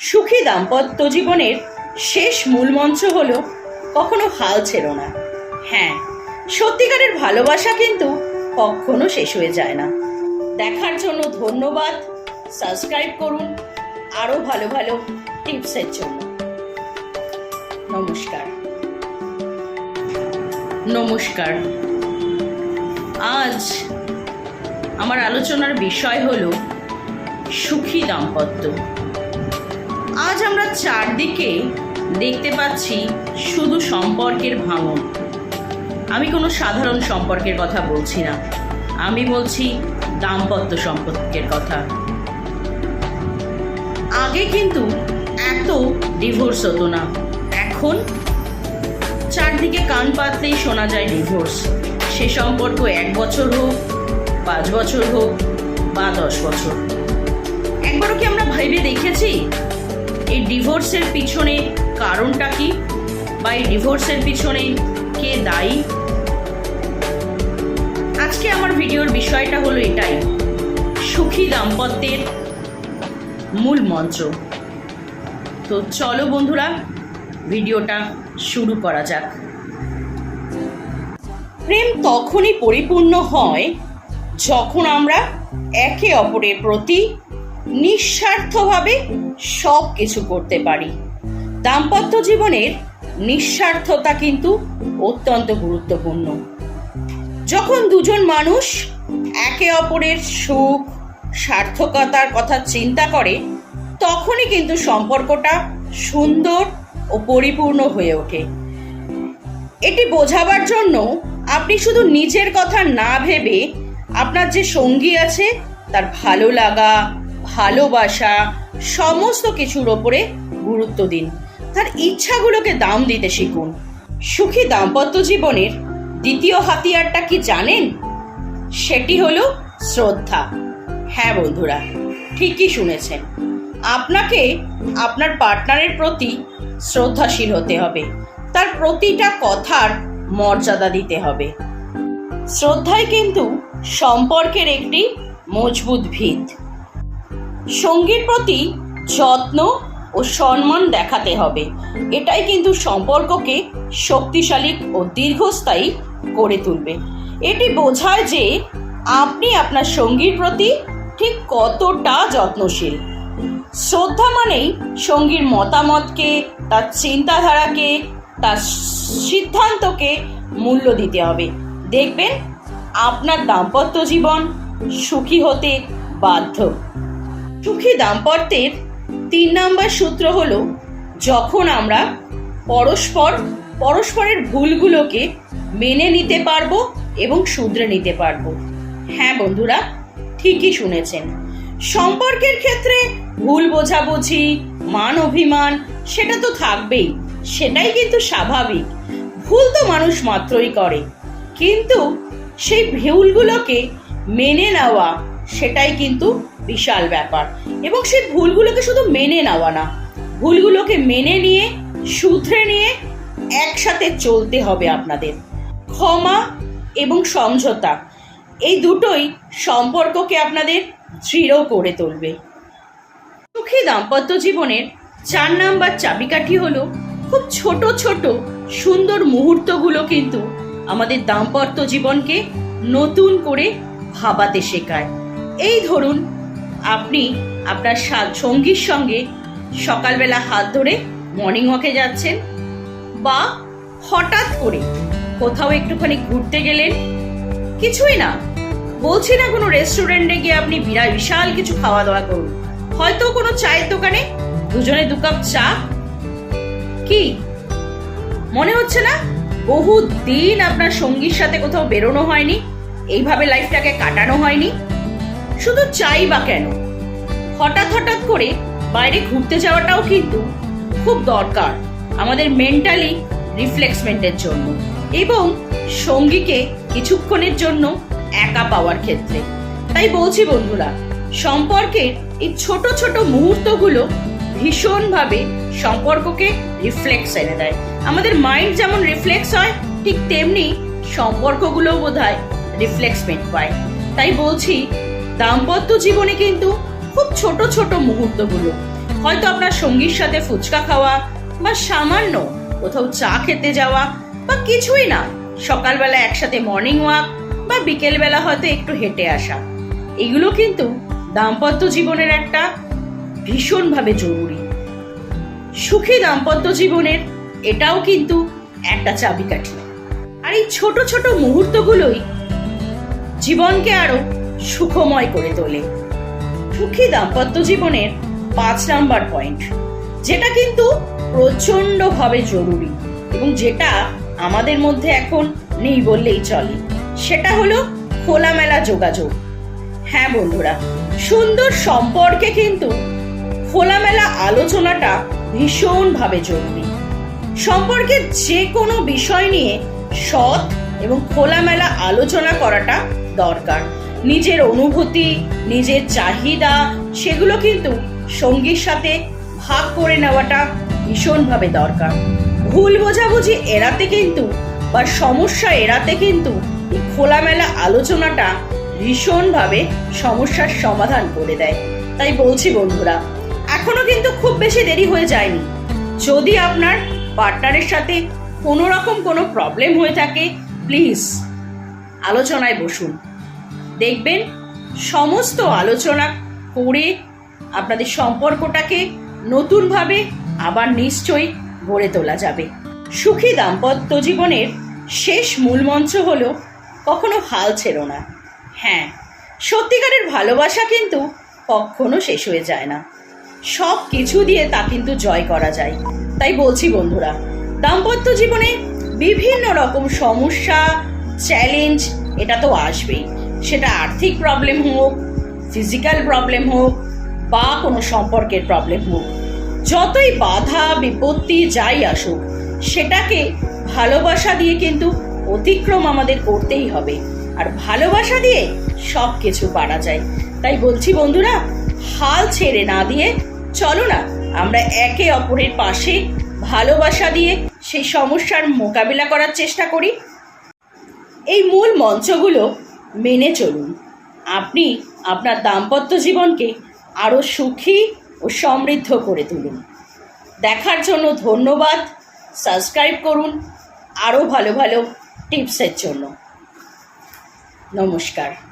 সুখী দাম্পত্য জীবনের শেষ মূল মন্ত্র হলো, কখনো হাল ছেড়ো না। হ্যাঁ সত্যিকারের ভালোবাসা কিন্তু কখনো শেষ হয়ে যায় না। দেখার জন্য ধন্যবাদ। সাবস্ক্রাইব করুন আরও ভালো ভালো টিপসের জন্য। নমস্কার। নমস্কার। আজ আমার আলোচনার বিষয় হলো, সুখী দাম্পত্য। আজ আমরা চারদিকে দেখতে পাচ্ছি শুধু সম্পর্কের ভাঙন। আমি কোনো সাধারণ সম্পর্কের কথা বলছি না। আমি বলছি দাম্পত্য সম্পর্কের কথা। আগে কিন্তু এত ডিভোর্স হতো না। এখন চারদিকে কান পাতলেই শোনা যায় ডিভোর্স। সে সম্পর্ক এক বছর হোক, পাঁচ বছর হোক বা দশ বছর। একবারও কি আমরা ভেবে দেখেছি? এই ডিভোর্সের পিছনে কারণটা কি? বা এই ডিভোর্সের পিছনে কে দায়ী? আজকে আমার ভিডিওর বিষয়টা হলো এটাই। সুখী দাম্পত্যের মূল মন্ত্র। তো চলো বন্ধুরা, ভিডিওটা শুরু করা যাক। প্রেম তখনই পরিপূর্ণ হয় যখন আমরা একে অপরের প্রতি নিঃস্বার্থভাবে সব কিছু করতে পারি। দাম্পত্য জীবনের নিঃস্বার্থতা কিন্তু অত্যন্ত গুরুত্বপূর্ণ। যখন দুজন মানুষ একে অপরের সুখ, সার্থকতার কথা চিন্তা করে, তখনই কিন্তু সম্পর্কটা সুন্দর ও পরিপূর্ণ হয়ে ওঠে। এটি বোঝাবার জন্য আপনি শুধু নিজের কথা না ভেবে আপনার যে সঙ্গী আছে, তার ভালো লাগা ভালোবাসা, সমস্ত কিছুর ওপরে গুরুত্ব দিন। তার ইচ্ছাগুলোকে দাম দিতে শিখুন। সুখী দাম্পত্য জীবনের দ্বিতীয় হাতিয়ারটা কি জানেন? সেটি হলো শ্রদ্ধা। হ্যাঁ বন্ধুরা, ঠিকই শুনেছেন। আপনাকে আপনার পার্টনারের প্রতি শ্রদ্ধাশীল হতে হবে। তার প্রতিটা কথার মর্যাদা দিতে হবে। শ্রদ্ধাই কিন্তু সম্পর্কের একটি মজবুত ভিত। সঙ্গীর প্রতি যত্ন ও সম্মান দেখাতে হবে। এটাই কিন্তু সম্পর্ককে শক্তিশালী ও দীর্ঘস্থায়ী করে তুলবে। এটি বোঝায় যে আপনি আপনার সঙ্গীর প্রতি ঠিক কতটা যত্নশীল। শ্রদ্ধা মানেই সঙ্গীর মতামতকে, তার চিন্তাধারাকে, তার সিদ্ধান্তকে মূল্য দিতে হবে। দেখবেন, আপনার দাম্পত্য জীবন সুখী হতে বাধ্য। সুখী দাম্পত্যের তিন নাম্বার সূত্র হলো, যখন আমরা পরস্পর, পরস্পরের ভুলগুলোকে মেনে নিতে পারব এবং শুধরে নিতে পারব। হ্যাঁ বন্ধুরা, ঠিকই শুনেছেন। সম্পর্কের ক্ষেত্রে ভুল বোঝাবুঝি, মান অভিমান, সেটা তো থাকবেই, সেটাই কিন্তু স্বাভাবিক। ভুল তো মানুষ মাত্রই করে, কিন্তু সেই ভুলগুলোকে মেনে নেওয়া, সেটাই কিন্তু বিশাল ব্যাপার। এবং সেই ভুলগুলোকে শুধু মেনে নেওয়া না, ভুলগুলোকে মেনে নিয়ে, শুধরে নিয়ে একসাথে চলতে হবে আপনাদের। ক্ষমা এবং সমঝোতা, এই দুটোই সম্পর্ককে আপনাদের দৃঢ় করে তুলবে। সুখী দাম্পত্য জীবনের চার নাম্বার চাবিকাঠি হলো, খুব ছোট ছোট, সুন্দর মুহূর্তগুলো কিন্তু আমাদের দাম্পত্য জীবনকে নতুন করে ভাবাতে শেখায়। এই ধরুন আপনি আপনার সঙ্গীর সঙ্গে সকালবেলা হাত ধরে মর্নিং ওয়াকে যাচ্ছেন বা হঠাৎ করে কোথাও একটুখানি ঘুরতে গেলেন, কিছুই না। বলছি না কোনো রেস্টুরেন্টে গিয়ে আপনি বিরাট বিশাল কিছু খাওয়া দাওয়া করুন। হয়তো কোনো চায়ের দোকানে দুজনে দু কাপ চা। কি? মনে হচ্ছে না? বহু দিন আপনার সঙ্গীর সাথে কোথাও বেরোনো হয়নি, এইভাবে লাইফটাকে কাটানো হয়নি। শুধু চাই বা কেন? হঠাৎ হঠাৎ করে বাইরে ঘুরতে যাওয়াটাও কিন্তু খুব দরকার আমাদের মেন্টালি রিফ্লেক্সমেন্টের জন্য এবং সঙ্গীকে কিছুক্ষণের জন্য একা পাওয়ার ক্ষেত্রে। তাই বলছি বন্ধুরা, সম্পর্কের এই ছোট ছোট মুহূর্তগুলো ভীষণভাবে সম্পর্ককে রিফ্লেক্স এনে দেয়। আমাদের মাইন্ড যেমন রিফ্লেক্স হয়, ঠিক তেমনি সম্পর্কগুলোও বোধ হয় রিফ্লেক্সমেন্ট পায়। তাই বলছি দাম্পত্য জীবনে কিন্তু খুব ছোট ছোট মুহূর্তগুলো। হয়তো আপনার সঙ্গীর সাথে ফুচকা খাওয়া বা সামান্য কোথাও চা খেতে যাওয়া বা কিছুই না, সকালবেলা একসাথে মর্নিং ওয়াক বা বিকেলবেলা হয়তো একটু হেঁটে আসা। এগুলো কিন্তু দাম্পত্য জীবনের একটা ভীষণভাবে জরুরি। সুখী দাম্পত্য জীবনের এটাও কিন্তু একটা চাবিকাঠি। আর এই ছোট ছোট মুহূর্তগুলোই জীবনকে আরও সুখময় করে তোলে। সুখী দাম্পত্য জীবনের পাঁচ নাম্বার পয়েন্ট যেটা কিন্তু প্রচন্ডভাবে জরুরি এবং যেটা আমাদের মধ্যে এখন নেই বললেই চলে, সেটা হলো খোলামেলা যোগাযোগ। হ্যাঁ বন্ধুরা, সুন্দর সম্পর্কে কিন্তু খোলামেলা আলোচনাটা ভীষণভাবে জরুরি। সম্পর্কে যে কোনো বিষয় নিয়ে সৎ এবং খোলামেলা আলোচনা করাটা দরকার। নিজের অনুভূতি, নিজের চাহিদা, সেগুলো কিন্তু সঙ্গীর সাথে ভাগ করে নেওয়াটা ভীষণভাবে দরকার। ভুল বোঝাবুঝি এড়াতে কিন্তু বা সমস্যা এড়াতে কিন্তু এই খোলামেলা আলোচনাটা ভীষণভাবে সমস্যার সমাধান করে দেয়। তাই বলছি বন্ধুরা, এখনও কিন্তু খুব বেশি দেরি হয়ে যায়নি। যদি আপনার পার্টনারের সাথে কোনো রকম কোনো প্রবলেম হয়ে থাকে, প্লিজ আলোচনায় বসুন। দেখবেন সমস্ত আলোচনা করে আপনাদের সম্পর্কটাকে নতুনভাবে আবার নিশ্চয়ই গড়ে তোলা যাবে। সুখী দাম্পত্য জীবনের শেষ মূল মন্ত্র হলো, কখনো হাল ছেড়ো না। হ্যাঁ সত্যিকারের ভালোবাসা কিন্তু কখনো শেষ হয়ে যায় না। সব কিছু দিয়ে তা কিন্তু জয় করা যায়। তাই বলছি বন্ধুরা, দাম্পত্য জীবনে বিভিন্ন রকম সমস্যা চ্যালেঞ্জ এটা তো আসবেই। সেটা আর্থিক প্রবলেম হোক ফিজিক্যাল প্রবলেম হোক, বা কোনো সম্পর্কের প্রবলেম হোক। যতই বাধা, বিপত্তি যাই আসুক, সেটাকে ভালোবাসা দিয়ে কিন্তু অতিক্রম আমাদের করতেই হবে। আর ভালোবাসা দিয়ে সব কিছু পারা যায়। তাই বলছি বন্ধুরা, হাল ছেড়ে না দিয়ে চলো না, আমরা একে অপরের পাশে ভালোবাসা দিয়ে সেই সমস্যার মোকাবিলা করার চেষ্টা করি। এই মূল মঞ্চগুলো মেনে চলুন। আপনি আপনার দাম্পত্য জীবনকে আরও সুখী ও সমৃদ্ধ করে তুলুন। দেখার জন্য ধন্যবাদ। সাবস্ক্রাইব করুন। আরও ভালো ভালো টিপসের জন্য। নমস্কার।